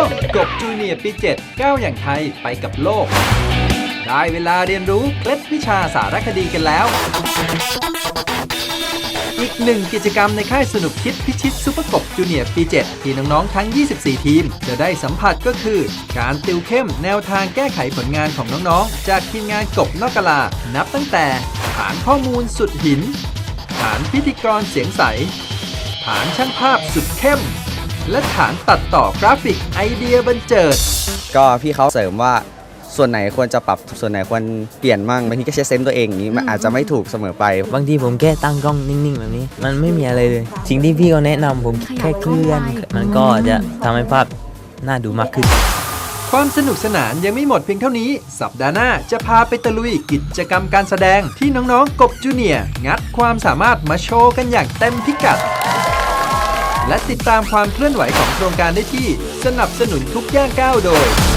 วงกบจูเนียร์ปี7ก้าวอย่างไทยไปกับโลก ได้เวลาเรียนรู้เคล็ดวิชาสารคดีกันแล้ว อีกหนึ่งกิจกรรมในค่ายสนุกคิดพิชิตซุปเปอร์กบจูเนียร์ปี 7 ที่น้องๆทั้ง 24 ทีม จะได้สัมผัสก็คือ การติวเข้มแนวทางแก้ไขผลงานของน้องๆ จากทีมงานกบนอกกลา นับตั้งแต่ ฐานข้อมูลสุดหิน ฐานพิธีกรเสียงใส ฐานช่างภาพสุดเข้ม และฐานตัดต่อกราฟิกไอเดียบันเจิด ก็พี่เขาเสริมว่าส่วนไหนควรจะปรับส่วนไหนควรเปลี่ยนมั่งบางทีก็ใช้เซนส์ตัวเองอย่างนี้มันอาจจะไม่ถูกเสมอไป บางทีผมแค่ตั้งกล้องนิ่งๆแบบนี้ มันไม่มีอะไรเลย สิ่งที่พี่เขาแนะนำผมแค่เคลื่อน มันก็จะทำให้ภาพน่าดูมากขึ้น ความสนุกสนานยังไม่หมดเพียงเท่านี้ สัปดาห์หน้าจะพาไปตะลุยกิจกรรมการแสดงที่น้องๆกบจูเนียร์งัดความสามารถมาโชว์กันอย่างเต็มพิกัด และติดตามความเคลื่อนไหวของโครงการได้ที่สนับสนุนทุกย่างก้าวโดย